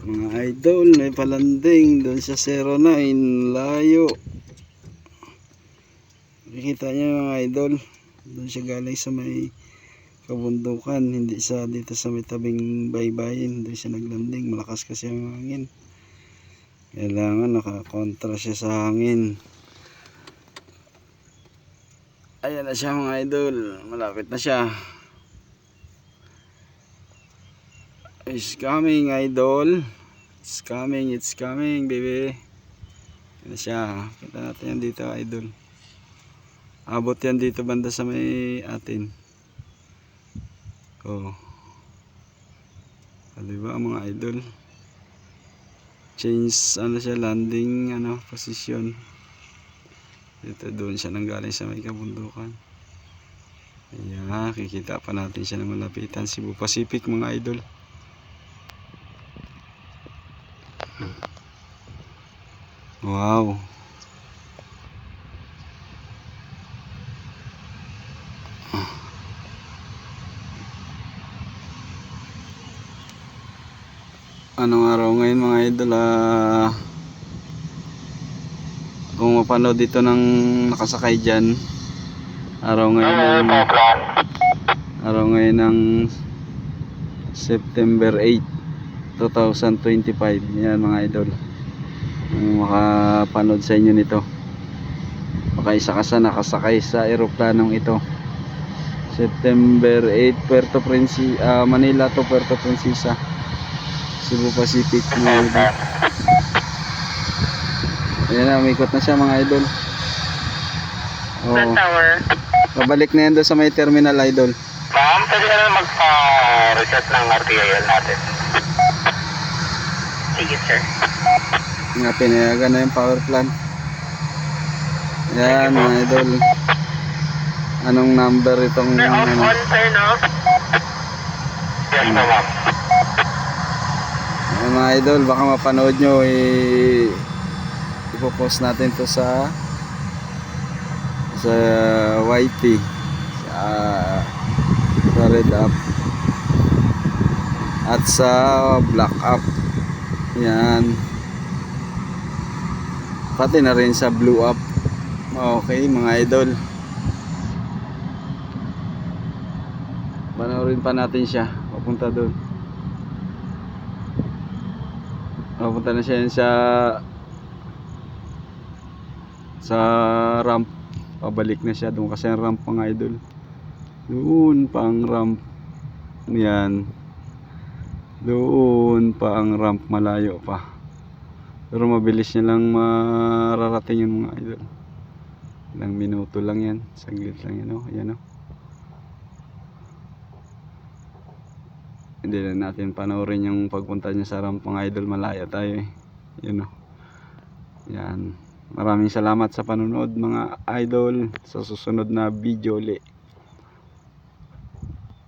Mga idol, may palanding doon sa 09, layo. Nakikita niyo mga idol, doon siya galing sa may kabundukan, hindi sa dito sa may tabing baybayin, doon siya naglanding, malakas kasi ang hangin. Kailangan nakakontra siya sa hangin. Ayan na siya mga idol, malapit na siya. It's coming, idol. It's coming, it's coming, baby. Yan siya. Kita natin yan dito, idol. Abot yan dito banda sa may atin. Oh. Ah, diba, mga idol? Change, ano siya, landing, ano, position. Dito, doon siya nanggaling sa may kabundukan. Ayan, kikita pa natin siya na malapitan. Cebu Pacific, mga idol. Wow. Anong araw ngayon mga idol ah, Kung mapanood dito ng nakasakay dyan Araw ngayon ng, Araw ngayon ng September 8 2025 Yan mga idol makapanood sa inyo nito. Baka isa ka sa nakasakay sa eroplanong ito. September 8 Puerto Princesa Manila to Puerto Princesa. Cebu Pacific idol ayan na umikot na siya mga idol. Oh, Tower. pabalik na yan doon sa may terminal idol. Ma'am, pwede ka na magpa-reset ng RTIL natin. Sige, sir. Nga pinayagan na yung power plant. Yan mga idol. Anong number itong off ano, on, sir, no? Yes, ma'am. Ayan, mga idol, baka mapanood nyo, eh, ipopost natin to sa sa YT sa, sa Red Up at sa Black Up yan pati na rin sa Blue Up okay mga idol panoorin pa natin siya papunta doon Papunta na siya sa sa ramp. Pabalik na siya doon kasi ang ramp mga idol. Doon pa ang ramp. Yan. Doon pa ang ramp malayo pa. Pero mabilis niya lang mararating yung mga idol. Ilang minuto lang yan. Saglit lang yan oh. Yan oh. hindi na natin panoorin yung pagpunta niya sa ramp mga idol malaya tayo eh yun o yan maraming salamat sa panonood mga idol sa susunod na video ulit